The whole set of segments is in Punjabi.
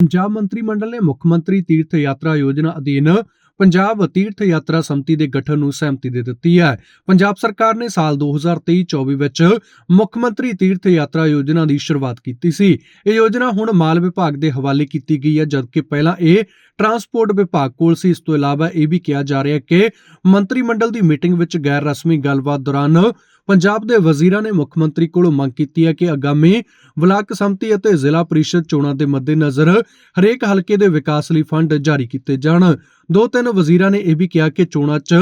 ਪੰਜਾਬ ਮੰਤਰੀ ਮੰਡਲ ਨੇ ਮੁੱਖ ਮੰਤਰੀ ਤੀਰਥ ਯਾਤਰਾ ਯੋਜਨਾ ਅਧੀਨ ਪੰਜਾਬ ਤੀਰਥ ਯਾਤਰਾ ਸੰਮਤੀ ਦੇ ਗਠਨ ਨੂੰ ਸਹਿਮਤੀ ਦੇ ਦਿੱਤੀ ਹੈ। ਪੰਜਾਬ ਸਰਕਾਰ ਨੇ ਸਾਲ 2023-24 ਵਿੱਚ ਮੁੱਖ ਮੰਤਰੀ ਤੀਰਥ ਯਾਤਰਾ ਯੋਜਨਾ ਦੀ ਸ਼ੁਰੂਆਤ ਕੀਤੀ ਸੀ। ਇਹ ਯੋਜਨਾ ਹੁਣ ਮਾਲ ਵਿਭਾਗ ਦੇ ਹਵਾਲੇ ਕੀਤੀ ਗਈ ਹੈ, ਜਦਕਿ ਪਹਿਲਾਂ ਇਹ ਟਰਾਂਸਪੋਰਟ ਵਿਭਾਗ ਕੋਲ ਸੀ। ਇਸ ਤੋਂ ਇਲਾਵਾ ਇਹ ਵੀ ਕਿਹਾ ਜਾ ਰਿਹਾ ਹੈ ਕਿ ਮੰਤਰੀ ਮੰਡਲ ਦੀ ਮੀਟਿੰਗ ਵਿੱਚ ਗੈਰ ਰਸਮੀ ਗੱਲਬਾਤ ਦੌਰਾਨ ਪੰਜਾਬ ਦੇ ਵਜ਼ੀਰਾਂ ਨੇ ਮੁੱਖ ਮੰਤਰੀ ਕੋਲੋਂ ਮੰਗ ਕੀਤੀ ਹੈ ਕਿ ਆਗਾਮੀ ਬਲਾਕ ਸੰਮਤੀ ਅਤੇ ਜ਼ਿਲ੍ਹਾ ਪਰਿਸ਼ਦ ਚੋਣਾਂ ਦੇ ਮੱਦੇਨਜ਼ਰ ਹਰੇਕ ਹਲਕੇ ਦੇ ਵਿਕਾਸ ਲਈ ਫੰਡ ਜਾਰੀ ਕੀਤੇ ਜਾਣ। ਦੋ ਤਿੰਨ ਵਜ਼ੀਰਾਂ ਨੇ ਇਹ ਵੀ ਕਿਹਾ ਕਿ ਚੋਣਾਂ 'ਚ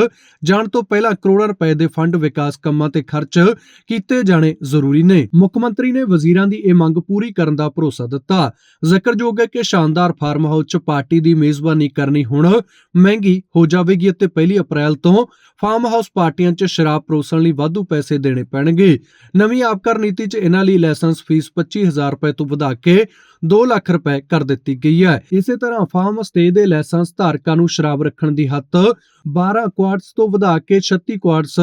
ਜਾਣ ਤੋਂ ਪਹਿਲਾਂ ਕਰੋੜਾਂ ਰੁਪਏ ਦੇ ਫੰਡ ਵਿਕਾਸ ਕੰਮਾਂ ਤੇ ਖਰਚ ਕੀਤੇ ਜਾਣੇ ਜ਼ਰੂਰੀ ਨੇ। ਮੁੱਖ ਮੰਤਰੀ ਨੇ ਵਜ਼ੀਰਾਂ ਦੀ ਇਹ ਮੰਗ ਪੂਰੀ ਕਰਨ ਦਾ ਭਰੋਸਾ ਦਿੱਤਾ। ਜ਼ਿਕਰਯੋਗ ਹੈ ਕਿ ਸ਼ਾਨਦਾਰ ਫਾਰਮ ਹਾਊਸ 'ਚ ਪਾਰਟੀ ਦੀ ਮੇਜ਼ਬਾਨੀ ਕਰਨੀ ਹੁਣ ਮਹਿੰਗੀ ਹੋ ਜਾਵੇਗੀ ਅਤੇ 1 ਅਪ੍ਰੈਲ ਤੋਂ ਫਾਰਮ ਹਾਊਸ ਪਾਰਟੀਆਂ 'ਚ ਸ਼ਰਾਬ ਪਰੋਸਣ ਲਈ ਵਾਧੂ ਪੈਸੇ ਦੇਣੇ ਪੈਣਗੇ। ਨਵੀਂ ਆਬਕਾਰ ਨੀਤੀ 'ਚ ਇਹਨਾਂ ਲਈ ਲਾਇਸੈਂਸ ਫੀਸ 25000 ਰੁਪਏ ਤੋਂ ਵਧਾ ਕੇ 2 ਲੱਖ ਰੁਪਏ ਕਰ ਦਿੱਤੀ ਗਈ ਹੈ। ਇਸੇ ਤਰ੍ਹਾਂ ਫਾਰਮ ਸਟੇ ਦੇ ਲਾਇਸੈਂਸ ਧਾਰਕਾਂ ਨੂੰ ਸ਼ਰਾਬ ਰੱਖਣ ਦੀ ਹੱਦ 12 ਕੁਆਰਟਸ ਤੋਂ ਵਧਾ ਕੇ 36 ਕੁਆਰਟਸ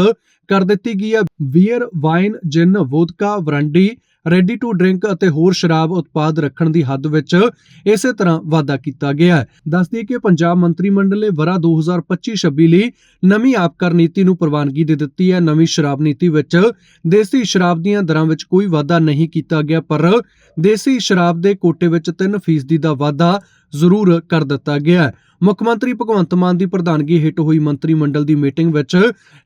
ਕਰ ਦਿੱਤੀ ਗਈ ਹੈ। Beer, wine, gin, vodka, brandy ready to drink ਅਤੇ ਹੋਰ ਸ਼ਰਾਬ ਉਤਪਾਦ ਰੱਖਣ ਦੀ ਹੱਦ ਵਿੱਚ ਇਸੇ ਤਰ੍ਹਾਂ ਵਾਧਾ ਕੀਤਾ ਗਿਆ ਹੈ। ਦੱਸ ਦਈਏ ਕਿ ਪੰਜਾਬ ਮੰਤਰੀ ਮੰਡਲ ਨੇ ਵਰਾ 2025-26 ਲਈ ਨਵੀਂ ਆਬਕਾਰ ਨੀਤੀ ਨੂੰ ਪ੍ਰਵਾਨਗੀ ਦੇ ਦਿੱਤੀ ਹੈ। ਨਵੀਂ ਸ਼ਰਾਬ ਨੀਤੀ ਵਿੱਚ ਦੇਸੀ ਸ਼ਰਾਬ ਦੀਆਂ ਦਰਾਂ ਵਿੱਚ ਕੋਈ ਵਾਧਾ ਨਹੀਂ ਕੀਤਾ ਗਿਆ, ਪਰ ਦੇਸੀ ਸ਼ਰਾਬ ਦੇ ਕੋਟੇ ਵਿੱਚ 3% ਦਾ ਵਾਧਾ ਜ਼ਰੂਰ ਕਰ ਦਿੱਤਾ ਗਿਆ ਮੁੱਖ ਮੰਤਰੀ ਭਗਵੰਤ ਮਾਨ ਦੀ ਪ੍ਰਧਾਨਗੀ ਹੇਠ ਹੋਈ ਮੰਤਰੀ ਮੰਡਲ ਦੀ ਮੀਟਿੰਗ ਵਿੱਚ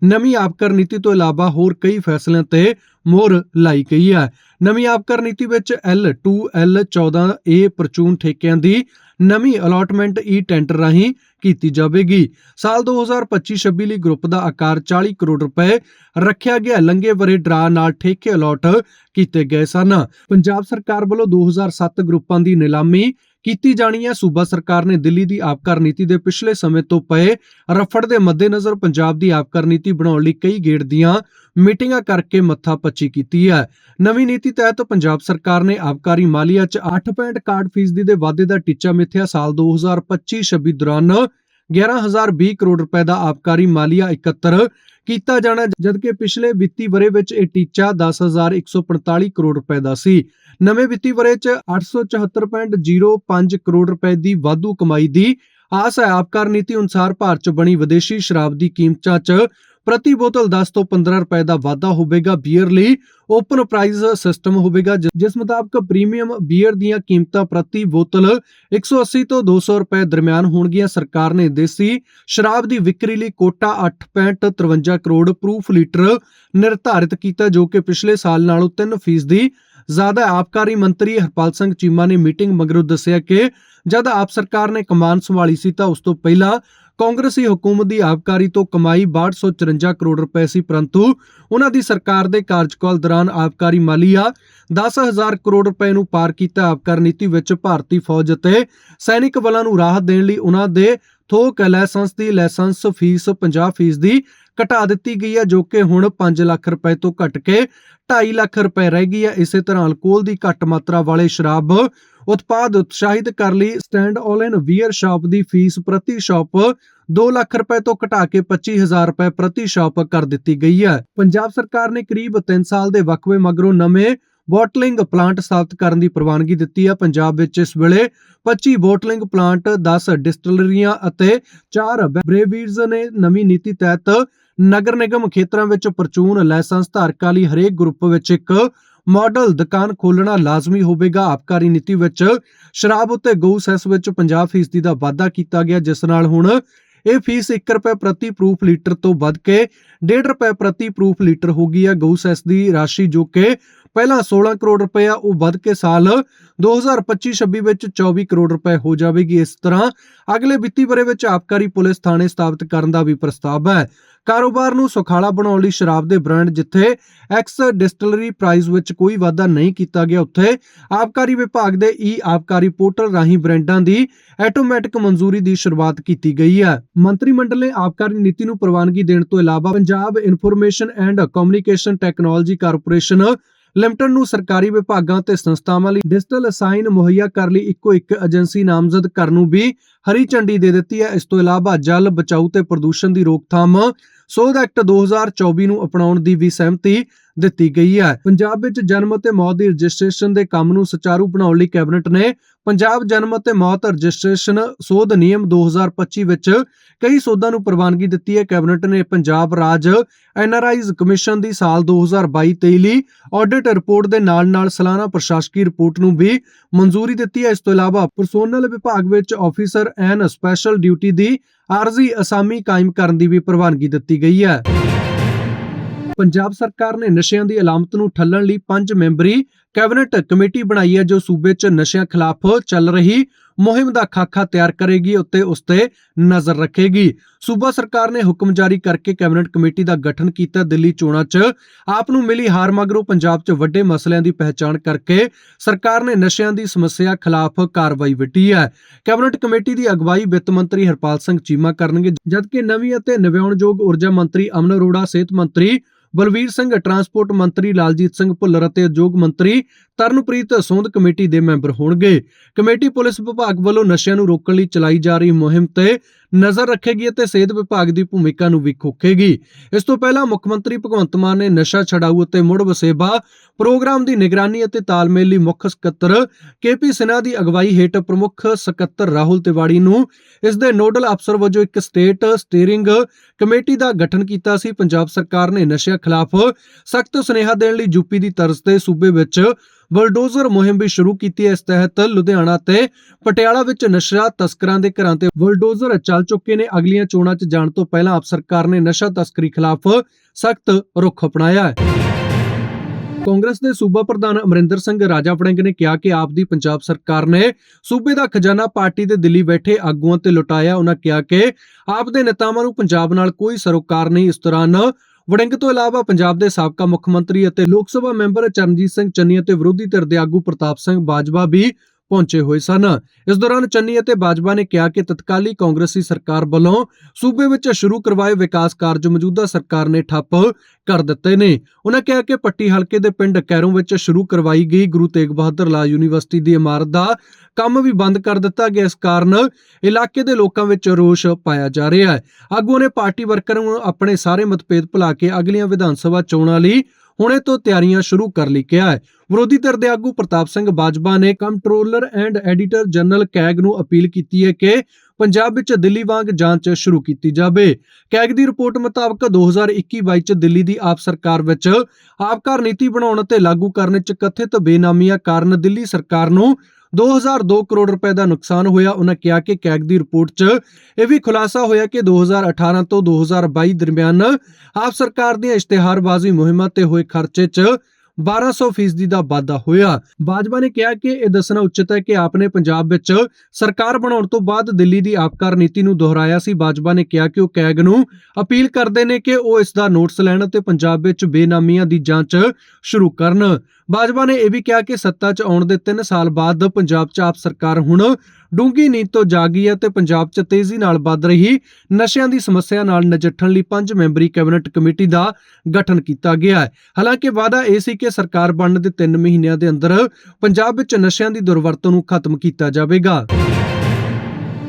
ਨਵੀਂ ਆਬਕਾਰ ਨੀਤੀ ਤੋਂ ਇਲਾਵਾ ਹੋਰ ਕਈ ਫੈਸਲਿਆਂ ਤੇ ਮੋਹਰ ਲਾਈ ਗਈ ਹੈ। ਨਵੀਂ ਆਬਕਾਰ ਨੀਤੀ ਵਿੱਚ L2 L14 ਏ ਪ੍ਰਚੂਨ ਠੇਕਿਆਂ ਦੀ ਨਵੀਂ ਅਲਾਟਮੈਂਟ ਈ ਟੈਂਡਰ ਰਾਹੀਂ ਕੀਤੀ ਜਾਵੇਗੀ। ਸਾਲ 2025-26 ਲਈ ਗਰੁੱਪ ਦਾ ਆਕਾਰ 40 ਕਰੋੜ ਰੁਪਏ ਰੱਖਿਆ ਗਿਆ। ਲੰਗੇ ਵਰੇ ਡਰਾ ਨਾਲ ਠੇਕੇ ਅਲਾਟ ਕੀਤੇ ਗਏ ਸਨ। ਪੰਜਾਬ ਸਰਕਾਰ ਵੱਲੋਂ 2007 ਗਰੁੱਪਾਂ ਦੀ ਨਿਲਾਮੀ ਕੀਤੀ ਜਾਣੀ ਹੈ। ਸੂਬਾ ਸਰਕਾਰ ਨੇ ਦਿੱਲੀ ਦੀ ਆਬਕਾਰ ਨੀਤੀ ਦੇ ਪਿਛਲੇ ਸਮੇਂ ਤੋਂ ਪਏ ਰਫੜ ਦੇ ਮੱਦੇਨਜ਼ਰ ਪੰਜਾਬ ਦੀ ਆਬਕਾਰ ਨੀਤੀ ਬਣਾਉਣ ਲਈ ਕਈ ਗੇੜ ਦੀਆਂ ਮੀਟਿੰਗਾਂ ਕਰਕੇ ਮੱਥਾ ਪੱਚੀ ਕੀਤੀ ਹੈ। ਨਵੀਂ ਨੀਤੀ ਤਹਿਤ ਪੰਜਾਬ ਸਰਕਾਰ ਨੇ ਆਬਕਾਰੀ ਮਾਲੀਆ 'ਚ 8.61 ਫੀਸਦੀ ਦੇ ਵਾਧੇ ਦਾ ਟੀਚਾ ਮਿੱਥਿਆ। ਸਾਲ 2025-26 ਦੌਰਾਨ 11020 ਕਰੋੜ ਰੁਪਏ ਦਾ ਆਬਕਾਰੀ ਮਾਲੀਆ ਇਕੱਤਰ ਕੀਤਾ ਜਾਣਾ ਜਦਕਿ ਪਿਛਲੇ ਵਿੱਤੀ ਵਰੇ ਵਿੱਚ ਇਹ ਟੀਚਾ 10145 ਕਰੋੜ ਰੁਪਏ ਦਾ ਸੀ। ਨਵੇਂ ਵਿੱਤੀ ਵਰੇ 'ਚ 874.05 ਕਰੋੜ ਰੁਪਏ ਦੀ ਵਾਧੂ ਕਮਾਈ ਦੀ ਆਸ ਹੈ। ਆਬਕਾਰ ਨੀਤੀ ਅਨੁਸਾਰ ਭਾਰਤ 'ਚ ਬਣੀ ਵਿਦੇਸ਼ੀ ਸ਼ਰਾਬ ਦੀ ਕੀਮਤਾਂ 'ਚ ਪ੍ਰਤੀ ਬੋਤਲ 10 ਤੋਂ 15 ਰੁਪਏ ਦਾ ਵਾਧਾ ਹੋਵੇਗਾ ਬੀਅਰ ਲਈ ਓਪਨ ਪ੍ਰਾਈਸ ਸਿਸਟਮ ਹੋਵੇਗਾ ਜਿਸ ਮੁਤਾਬਕ ਪ੍ਰੀਮੀਅਮ ਬੀਅਰ ਦੀਆਂ ਕੀਮਤਾਂ ਪ੍ਰਤੀ ਬੋਤਲ 180 ਤੋਂ 200 ਰੁਪਏ ਦਰਮਿਆਨ ਹੋਣਗੀਆਂ ਸਰਕਾਰ ਨੇ ਦੇਸੀ ਸ਼ਰਾਬ ਦੀ ਵਿਕਰੀ ਲਈ ਕੋਟਾ 8.53 ਕਰੋੜ ਪ੍ਰੂਫ ਲੀਟਰ ਨਿਰਧਾਰਿਤ ਕੀਤਾ, ਜੋ ਕਿ ਪਿਛਲੇ ਸਾਲ ਨਾਲੋਂ 3% ਦੀ ਜ਼ਿਆਦਾ ਹੈ। ਆਬਕਾਰੀ ਮੰਤਰੀ ਹਰਪਾਲ ਸਿੰਘ ਚੀਮਾ ਨੇ ਮੀਟਿੰਗ ਮਗਰੋਂ ਦੱਸਿਆ ਕਿ ਜਦ ਆਪ ਸਰਕਾਰ ਨੇ ਕਮਾਨ ਸੰਭਾਲੀ ਸੀ ਤਾਂ ਉਸ ਤੋਂ ਪਹਿਲਾਂ ਕਾਂਗਰਸੀ ਹਕੂਮਤ ਦੀ ਆਬਕਾਰੀ ਤੋਂ ਕਮਾਈ 6254 ਕਰੋੜ ਰੁਪਏ ਸੀ, ਪਰੰਤੂ ਉਹਨਾਂ ਦੀ ਸਰਕਾਰ ਦੇ ਕਾਰਜਕਾਲ ਦੌਰਾਨ ਆਬਕਾਰੀ ਮਾਲੀਆ 10000 ਕਰੋੜ ਰੁਪਏ ਨੂੰ ਪਾਰ ਕੀਤਾ। ਆਬਕਾਰ ਨੀਤੀ ਵਿੱਚ ਭਾਰਤੀ ਫੌਜ ਅਤੇ ਸੈਨਿਕ ਬਲਾਂ ਨੂੰ ਰਾਹਤ ਦੇਣ ਲਈ ਉਹਨਾਂ ਦੇ ਥੋਕ ਲਾਇਸੈਂਸ ਦੀ ਲਾਇਸੈਂਸ ਫੀਸ 50% ਦੀ ਘਟਾ ਦਿੱਤੀ ਗਈ ਹੈ, ਜੋ ਕਿ ਹੁਣ 5 ਲੱਖ ਰੁਪਏ ਤੋਂ ਘਟ ਕੇ 2.5 ਲੱਖ ਰੁਪਏ ਰਹਿ ਗਈ ਹੈ। ਇਸੇ ਤਰ੍ਹਾਂ ਅਲਕੋਹਲ ਦੀ ਘੱਟ ਮਾਤਰਾ ਵਾਲੇ ਸ਼ਰਾਬ ਉਤਪਾਦ ਉਤਸ਼ਾਹਿਤ ਕਰ ਲਈ ਸਟੈਂਡ ਆਲਨ ਵੀਅਰ ਸ਼ਾਪ ਦੀ ਫੀਸ ਪ੍ਰਤੀ ਸ਼ਾਪ 2 ਲੱਖ ਰੁਪਏ ਤੋਂ ਘਟਾ ਕੇ 25000 ਰੁਪਏ ਪ੍ਰਤੀ ਸ਼ਾਪ ਕਰ ਦਿੱਤੀ ਗਈ ਹੈ। ਪੰਜਾਬ ਸਰਕਾਰ ਨੇ ਕਰੀਬ 3 ਸਾਲ ਦੇ ਵਕਫੇ ਮਗਰੋਂ ਨਵੇਂ ਬੋਟਲਿੰਗ ਪਲਾਂਟ ਸਥਾਪਿਤ ਕਰਨ ਦੀ ਪ੍ਰਵਾਨਗੀ ਦਿੱਤੀ ਹੈ। ਪੰਜਾਬ ਵਿੱਚ ਇਸ ਵੇਲੇ 25 ਬੋਟਲਿੰਗ ਪਲਾਂਟ 10 ਡਿਸਟਿਲਰੀਆਂ ਅਤੇ 4 ਬ੍ਰੇਵੀਜ਼ ਨੇ ਨਵੀਂ ਨੀਤੀ ਤਹਿਤ ਨਗਰ ਨਿਗਮ ਖੇਤਰਾਂ ਵਿੱਚ ਪ੍ਰਚੂਨ ਲਾਇਸੈਂਸ ਧਾਰਕਾਂ ਲਈ ਹਰੇਕ ਗਰੁੱਪ ਵਿੱਚ ਇੱਕ ਮਾਡਲ ਦੁਕਾਨ ਖੋਲਣਾ ਲਾਜ਼ਮੀ ਹੋਵੇਗਾ। ਆਬਕਾਰੀ ਨੀਤੀ ਵਿੱਚ ਸ਼ਰਾਬ ਉੱਤੇ ਗਊ ਸੈਸ ਵਿੱਚ 50% ਦਾ ਵਾਧਾ ਕੀਤਾ ਗਿਆ, ਜਿਸ ਨਾਲ ਹੁਣ ਇਹ ਫੀਸ 1 ਰੁਪਏ ਪ੍ਰਤੀ ਪ੍ਰੂਫ ਲੀਟਰ ਤੋਂ ਵੱਧ ਕੇ 1.5 ਰੁਪਏ ਪ੍ਰਤੀ ਪ੍ਰੂਫ ਲੀਟਰ ਹੋ ਗਈ ਹੈ। ਗਊ ਸੈਸ ਦੀ ਰਾਸ਼ੀ ਜੋ ਕਿ ਪਹਿਲਾਂ 16 ਕਰੋੜ ਰੁਪਏ ਆ, ਉਹ ਵੱਧ ਕੇ ਸਾਲ 2025-26 ਵਿੱਚ 24 ਕਰੋੜ ਰੁਪਏ ਹੋ ਜਾਵੇਗੀ। ਇਸ ਤਰ੍ਹਾਂ ਅਗਲੇ ਵਿੱਤੀ ਵਰੇ ਵਿੱਚ ਆਬਕਾਰੀ ਪੁਲਿਸ ਥਾਣੇ ਸਥਾਪਿਤ ਕਰਨ ਦਾ ਵੀ ਪ੍ਰਸਤਾਵ ਹੈ। ਕਾਰੋਬਾਰ ਨੂੰ ਸੁਖਾਲਾ ਬਣਾਉਣ ਲਈ ਸ਼ਰਾਬ ਦੇ ਬ੍ਰਾਂਡ ਜਿੱਥੇ ਐਕਸ ਡਿਸਟਿਲਰੀ ਪ੍ਰਾਈਸ ਵਿੱਚ ਕੋਈ ਵਾਧਾ ਨਹੀਂ ਕੀਤਾ ਗਿਆ, ਉੱਥੇ ਆਬਕਾਰੀ ਵਿਭਾਗ ਦੇ e ਈ ਆਬਕਾਰੀ ਪੋਰਟਲ ਰਾਹੀਂ ਬ੍ਰਾਂਡਾਂ ਦੀ ਆਟੋਮੈਟਿਕ ਮਨਜ਼ੂਰੀ ਦੀ ਸ਼ੁਰੂਆਤ ਕੀਤੀ ਗਈ ਹੈ। ਮੰਤਰੀ ਮੰਡਲ ਨੇ ਆਬਕਾਰੀ ਨੀਤੀ ਨੂੰ ਪ੍ਰਵਾਨਗੀ ਦੇਣ ਤੋਂ ਇਲਾਵਾ Punjab information and communication technology corporation limited ਨੂੰ ਸਰਕਾਰੀ ਵਿਭਾਗਾਂ ਤੇ ਸੰਸਥਾਵਾਂ ਲਈ ਡਿਜੀਟਲ ਸਾਈਨ ਮੁਹੱਈਆ ਕਰਨ ਲਈ ਇੱਕੋ ਇੱਕ ਏਜੰਸੀ ਨਾਮਜ਼ਦ ਕਰਨ ਨੂੰ ਵੀ ਹਰੀ ਝੰਡੀ ਦੇ ਦਿੱਤੀ ਹੈ। ਇਸ ਤੋਂ ਇਲਾਵਾ ਜਲ ਬਚਾਊ ਤੇ ਪ੍ਰਦੂਸ਼ਣ ਦੀ ਰੋਕਥਾਮ ਸੋਧ ਐਕਟ 2024 ਨੂੰ ਅਪਣਾਉਣ ਦੀ ਵੀ ਸਹਿਮਤੀ ਦਿੱਤੀ ਗਈ ਹੈ। ਪੰਜਾਬ ਵਿੱਚ ਜਨਮ ਅਤੇ ਮੌਤ ਦੀ ਰਜਿਸਟ੍ਰੇਸ਼ਨ ਦੇ ਕੰਮ ਨੂੰ ਸੁਚਾਰੂ ਬਣਾਉਣ ਲਈ ਕੈਬਨਿਟ ਨੇ ਪੰਜਾਬ ਜਨਮ ਅਤੇ ਮੌਤ ਰਜਿਸਟ੍ਰੇਸ਼ਨ ਸੋਧ ਨਿਯਮ 2025 ਵਿੱਚ ਕਈ ਸੋਧਾਂ ਨੂੰ ਪ੍ਰਵਾਨਗੀ ਦਿੱਤੀ ਹੈ। ਕੈਬਨਿਟ ਨੇ ਪੰਜਾਬ ਰਾਜ ਐਨਆਰਆਈਜ਼ ਕਮਿਸ਼ਨ ਦੀ ਸਾਲ 2022-23 ਲਈ ਆਡਿਟ ਰਿਪੋਰਟ ਦੇ ਨਾਲ-ਨਾਲ ਸਾਲਾਨਾ ਪ੍ਰਸ਼ਾਸਕੀ ਰਿਪੋਰਟ ਨੂੰ ਵੀ ਮਨਜ਼ੂਰੀ ਦਿੱਤੀ ਹੈ। ਇਸ ਤੋਂ ਇਲਾਵਾ ਪਰਸੋਨਲ ਵਿਭਾਗ ਵਿੱਚ ਆਫੀਸਰ ਐਨ ਸਪੈਸ਼ਲ ਡਿਊਟੀ ਦੀ ਆਰਜ਼ੀ ਅਸਾਮੀ ਕਾਇਮ ਕਰਨ ਦੀ ਵੀ ਪ੍ਰਵਾਨਗੀ ਦਿੱਤੀ ਗਈ ਹੈ। ਪੰਜਾਬ ਸਰਕਾਰ ਨੇ ਨਸ਼ਿਆਂ ਦੀ ਅਲਾਮਤ ਨੂੰ ਠੱਲਣ ਲਈ ਪੰਜ ਮੈਂਬਰੀ ਕੈਬਨਿਟ ਕਮੇਟੀ ਬਣਾਈ ਹੈ ਜੋ ਸੂਬੇ 'ਚ ਨਸ਼ਿਆਂ ਖਿਲਾਫ ਚੱਲ ਰਹੀ ਮੁਹਿੰਮ ਦਾ ਖਾਕਾ ਤਿਆਰ ਕਰੇਗੀ ਉੱਤੇ ਉਸ ਤੇ ਨਜ਼ਰ ਰੱਖੇਗੀ। ਸੂਬਾ ਸਰਕਾਰ ਨੇ ਹੁਕਮ ਜਾਰੀ ਕਰਕੇ ਕੈਬਨਿਟ ਕਮੇਟੀ ਦਾ ਗਠਨ ਕੀਤਾ। ਦਿੱਲੀ ਚੋਣਾਂ 'ਚ ਆਪ ਨੂੰ ਮਿਲੀ ਹਾਰ ਮਗਰੋਂ ਪੰਜਾਬ 'ਚ ਵੱਡੇ ਮਸਲਿਆਂ ਦੀ ਪਹਿਚਾਣ ਕਰਕੇ ਸਰਕਾਰ ਨੇ ਨਸ਼ਿਆਂ ਦੀ ਸਮੱਸਿਆ ਖਿਲਾਫ ਕਾਰਵਾਈ ਵਿੱਢੀ ਹੈ। ਕੈਬਨਿਟ ਕਮੇਟੀ ਦੀ ਅਗਵਾਈ ਵਿੱਤ ਮੰਤਰੀ ਹਰਪਾਲ ਸਿੰਘ ਚੀਮਾ ਕਰਨਗੇ, ਜਦਕਿ ਨਵੀਂ ਅਤੇ ਨਵਿਆਉਣਯੋਗ ਊਰਜਾ ਮੰਤਰੀ ਅਮਨ ਅਰੋੜਾ, ਸਿਹਤ ਮੰਤਰੀ ਬਲਵੀਰ ਸਿੰਘ, ਟਰਾਂਸਪੋਰਟ ਮੰਤਰੀ ਲਾਲਜੀਤ ਸਿੰਘ ਭੁੱਲਰ ਅਤੇ ਉਦਯੋਗ ਮੰਤਰੀ ਤਰਨਪ੍ਰੀਤ ਸੋਂਦ ਕਮੇਟੀ ਦੇ ਮੈਂਬਰ ਹੋਣਗੇ। ਕਮੇਟੀ ਪੁਲਿਸ ਵਿਭਾਗ ਵੱਲੋਂ ਨਸ਼ਿਆਂ ਨੂੰ ਰੋਕਣ ਲਈ ਚਲਾਈ ਜਾ ਰਹੀ ਮੁਹਿੰਮ ਤੇ ਨਜ਼ਰ ਰੱਖੇਗੀ ਅਤੇ ਸਿਹਤ ਵਿਭਾਗ ਦੀ ਭੂਮਿਕਾ ਨੂੰ ਵੀ ਖੋਖੇਗੀ। ਇਸ ਤੋਂ ਪਹਿਲਾਂ ਮੁੱਖ ਮੰਤਰੀ ਭਗਵੰਤ ਮਾਨ ਨੇ ਨਸ਼ਾ ਛਡਾਊ ਅਤੇ ਮੁੜ ਵਸੇਬਾ ਪ੍ਰੋਗਰਾਮ ਦੀ ਨਿਗਰਾਨੀ ਅਤੇ ਤਾਲਮੇਲ ਲਈ ਮੁੱਖ ਸਕੱਤਰ ਕੇਪੀ ਸਿਨਹਾ ਦੀ ਅਗਵਾਈ ਹੇਠ ਪ੍ਰਮੁੱਖ ਸਕੱਤਰ ਰਾਹੁਲ ਤਿਵਾੜੀ ਨੂੰ ਇਸ ਦੇ ਨੋਡਲ ਅਫਸਰ ਵਜੋਂ ਇੱਕ ਸਟੇਟ ਸਟੀਅਰਿੰਗ ਕਮੇਟੀ ਦਾ ਗਠਨ ਕੀਤਾ ਸੀ। ਪੰਜਾਬ ਸਰਕਾਰ ਨੇ ਨਸ਼ਿਆਂ ਖਿਲਾਫ ਸਖਤ ਸੁਨੇਹਾ ਦੇਣ ਲਈ ਯੂਪੀ ਦੀ ਤਰਜ਼ ਤੇ ਸੂਬੇ ਵਿੱਚ ਬਲਡੋਜ਼ਰ ਮੁਹਿੰਮ ਵੀ ਸ਼ੁਰੂ ਕੀਤੀ ਹੈ। ਇਸ ਤਹਿਤ ਲੁਧਿਆਣਾ ਤੇ ਪਟਿਆਲਾ ਵਿੱਚ ਨਸ਼ਾ ਤਸਕਰਾਂ ਦੇ ਘਰਾਂ ਤੇ ਬਲਡੋਜ਼ਰ ਚੱਲ ਚੁੱਕੇ ਨੇ। ਅਗਲੀਆਂ ਚੋਣਾਂ 'ਚ ਜਾਣ ਤੋਂ ਪਹਿਲਾਂ ਆਪ ਸਰਕਾਰ ਨੇ ਨਸ਼ਾ ਤਸਕਰੀ ਖਿਲਾਫ ਸਖਤ ਰੁਖ ਅਪਣਾਇਆ ਹੈ। ਕਾਂਗਰਸ ਦੇ ਸੂਬਾ ਪ੍ਰਧਾਨ ਅਮਰਿੰਦਰ ਸਿੰਘ ਰਾਜਾ ਫੜਿੰਗ ਨੇ ਕਿਹਾ ਕਿ ਆਪ ਦੀ ਪੰਜਾਬ ਸਰਕਾਰ ਨੇ ਸੂਬੇ ਦਾ ਖਜ਼ਾਨਾ ਪਾਰਟੀ ਦੇ ਦਿੱਲੀ ਬੈਠੇ ਆਗੂਆਂ ਤੇ ਲੁਟਾਇਆ। ਉਹਨਾਂ ਕਿਹਾ ਕਿ ਆਪ ਦੇ ਨੇਤਾਵਾਂ ਨੂੰ ਪੰਜਾਬ ਨਾਲ ਕੋਈ ਸਰੋਕਾਰ ਨਹੀਂ। ਇਸ ਦੌਰਾਨ ਵੜਿੰਗ ਤੋਂ ਇਲਾਵਾ ਪੰਜਾਬ ਦੇ ਸਾਬਕਾ ਮੁੱਖ ਮੰਤਰੀ ਅਤੇ ਲੋਕ ਸਭਾ ਮੈਂਬਰ ਚਰਨਜੀਤ ਸਿੰਘ ਚੰਨੀ ਅਤੇ ਵਿਰੋਧੀ ਧਿਰ ਦੇ ਆਗੂ ਪ੍ਰਤਾਪ ਸਿੰਘ ਬਾਜਵਾ ਵੀ ਪਹੁੰਚੇ ਹੋਏ ਸਨ। ਇਸ ਦੌਰਾਨ ਚੰਨੀ ਅਤੇ ਬਾਜਵਾ ਨੇ ਕਿਹਾ ਕਿ ਤਤਕਾਲੀ ਕਾਂਗਰਸੀ ਸਰਕਾਰ ਵੱਲੋਂ ਸੂਬੇ ਵਿੱਚ ਸ਼ੁਰੂ ਕਰਵਾਏ ਵਿਕਾਸ ਕਾਰਜ ਮੌਜੂਦਾ ਸਰਕਾਰ ਨੇ ਠੱਪ ਕਰ ਦਿੱਤੇ ਨੇ। ਉਹਨਾਂ ਕਿਹਾ ਕਿ ਪੱਟੀ ਹਲਕੇ ਦੇ ਪਿੰਡ ਕੈਰੋਂ ਵਿੱਚ ਸ਼ੁਰੂ ਕਰਵਾਈ ਗਈ ਗੁਰੂ ਤੇਗ ਬਹਾਦਰ ਲਾ ਯੂਨੀਵਰਸਿਟੀ ਦੀ ਇਮਾਰਤ ਦਾ ਕੰਮ ਵੀ ਬੰਦ ਕਰ ਦਿੱਤਾ ਗਿਆ। ਇਸ ਕਾਰਨ ਇਲਾਕੇ ਦੇ ਲੋਕਾਂ ਵਿੱਚ ਰੋਸ਼ ਪਾਇਆ ਜਾ ਰਿਹਾ ਹੈ। ਆਗੂਆਂ ਨੇ ਪਾਰਟੀ ਵਰਕਰਾਂ ਨੂੰ ਆਪਣੇ ਸਾਰੇ ਮਤਭੇਦ ਭੁਲਾ ਕੇ ਅਗਲੀਆਂ ਵਿਧਾਨ ਸਭਾ ਚੋਣਾਂ ਲਈ ਹੁਣੇ ਤੋਂ ਤਿਆਰੀਆਂ ਸ਼ੁਰੂ ਕਰ ਲਈ ਕਿਹਾ ਹੈ। ਵਿਰੋਧੀ ਧਿਰ ਦੇ ਆਗੂ ਪ੍ਰਤਾਪ ਸਿੰਘ ਬਾਜਵਾ ਨੇ controller and auditor general CAG ਨੂੰ ਅਪੀਲ ਕੀਤੀ ਹੈ ਕਿ ਪੰਜਾਬ ਵਿੱਚ ਦਿੱਲੀ ਵਾਂਗ ਜਾਂਚ ਸ਼ੁਰੂ ਕੀਤੀ ਜਾਵੇ। ਕੈਗ ਦੀ ਰਿਪੋਰਟ ਮੁਤਾਬਕ 2021-22 ਚ ਦਿੱਲੀ ਦੀ ਆਪ ਸਰਕਾਰ ਵਿੱਚ ਆਪਕਾਰ ਨੀਤੀ ਬਣਾਉਣ ਅਤੇ ਲਾਗੂ ਕਰਨ ਚ ਕਥਿਤ ਬੇਨਾਮੀਆਂ ਕਾਰਨ ਦਿੱਲੀ ਸਰਕਾਰ ਨੂੰ 2002 ਕਰੋੜ ਰੁਪਏ ਦਾ ਨੁਕਸਾਨ ਹੋਇਆ। ਉਹਨਾਂ ਕਿਹਾ ਕਿ ਕੈਗ ਦੀ ਰਿਪੋਰਟ 'ਚ ਇਹ ਵੀ ਖੁਲਾਸਾ ਹੋਇਆ ਕਿ 2018 ਤੋਂ 2022 ਦਰਮਿਆਨ ਆਪ ਸਰਕਾਰ ਦੀਆਂ ਇਸ਼ਤਿਹਾਰਬਾਜ਼ੀ ਮੁਹਿੰਮਾਂ ਤੇ ਹੋਏ ਖਰਚੇ 'ਚ 1200 ਫੀਸਦੀ ਦਾ ਵਾਧਾ ਹੋਇਆ। ਬਾਜਵਾ ਨੇ ਕਿਹਾ ਕਿ ਇਹ ਦੱਸਣਾ ਉਚਿਤ ਹੈ ਕਿ ਆਪਨੇ ਪੰਜਾਬ ਵਿੱਚ ਸਰਕਾਰ ਬਣਾਉਣ ਤੋਂ ਬਾਅਦ ਦਿੱਲੀ ਦੀ ਆਪਕਾਰ ਨੀਤੀ ਨੂੰ ਦੁਹਰਾਇਆ ਸੀ। ਬਾਜਵਾ ਨੇ ਕਿਹਾ ਕਿ ਉਹ ਕੈਗ ਨੂੰ ਅਪੀਲ ਕਰਦੇ ਨੇ ਕਿ ਉਹ ਇਸ ਦਾ ਨੋਟਿਸ ਲੈਣ ਅਤੇ ਪੰਜਾਬ ਵਿੱਚ ਬੇਨਾਮੀਆਂ ਦੀ ਜਾਂਚ ਸ਼ੁਰੂ ਕਰਨ। ਬਾਜਵਾ ਨੇ ਇਹ ਵੀ ਕਿਹਾ ਕਿ ਸੱਤਾ 'ਚ ਆਉਣ ਦੇ 3 ਸਾਲ ਬਾਅਦ ਪੰਜਾਬ 'ਚ ਆਪ ਸਰਕਾਰ ਹੁਣ ਡੂੰਗੀ ਨੀਂਦ ਤੋਂ ਜਾਗੀ ਹੈ ਤੇ ਪੰਜਾਬ 'ਚ ਤੇਜ਼ੀ ਨਾਲ ਵੱਧ ਰਹੀ ਨਸ਼ਿਆਂ ਦੀ ਸਮੱਸਿਆ ਨਾਲ ਨਜਿੱਠਣ ਲਈ ਪੰਜ ਮੈਂਬਰੀ ਕੈਬਨਿਟ ਕਮੇਟੀ ਦਾ ਗਠਨ ਕੀਤਾ ਗਿਆ ਹੈ। ਹਾਲਾਂਕਿ ਵਾਅਦਾ ਇਹ ਸੀ ਕਿ ਸਰਕਾਰ ਬਣਨ ਦੇ 3 ਮਹੀਨਿਆਂ ਦੇ ਅੰਦਰ ਪੰਜਾਬ ਵਿੱਚ ਨਸ਼ਿਆਂ ਦੀ ਦੁਰਵਰਤੋਂ ਨੂੰ ਖਤਮ ਕੀਤਾ ਜਾਵੇਗਾ।